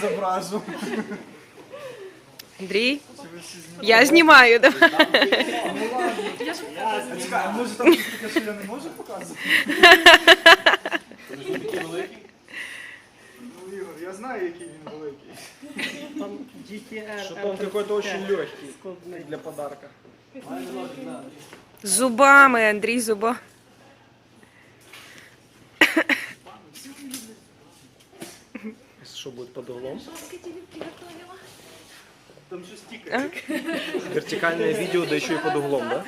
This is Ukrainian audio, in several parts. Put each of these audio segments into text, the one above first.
зображу. Андрій, я знімаю, давай. А чекай, а може там таке, що я не можу показувати? Ну, Ігор, я знаю, який він великий. Там GTR. Что он какой-то очень легкий для подарка. Зубами, Андрій, зуба. Что будет под углом? Там же стікер. Вертикальное видео, да еще и под углом, да?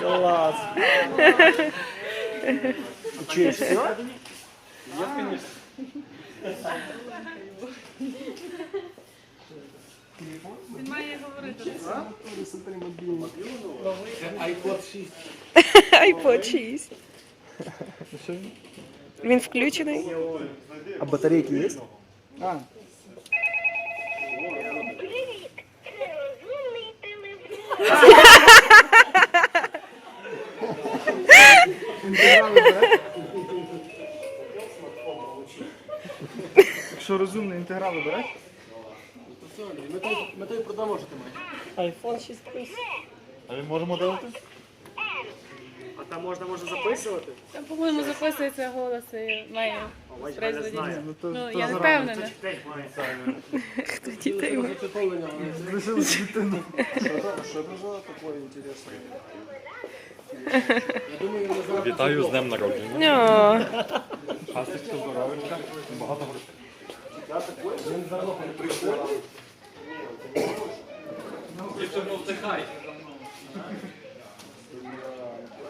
Класс! Че, все? iPod 6. Він включений. А батарейки есть? А, інтеграли бере? Якщо розумний інтеграли бере? Ми тобі продамо, що ти маєш. iPhone 6 Plus. А він може моделити? А там можна може записувати? Там, по-моєму, записується голос і має Бач. Ну, то, Ну, я не впевнена. Має. Хто дітей? має? Лишилось дитину. Вітаю з днем народження. О, Пасичка здоров'я, багато грошей. Він за не приходить. Дівчинку втихай.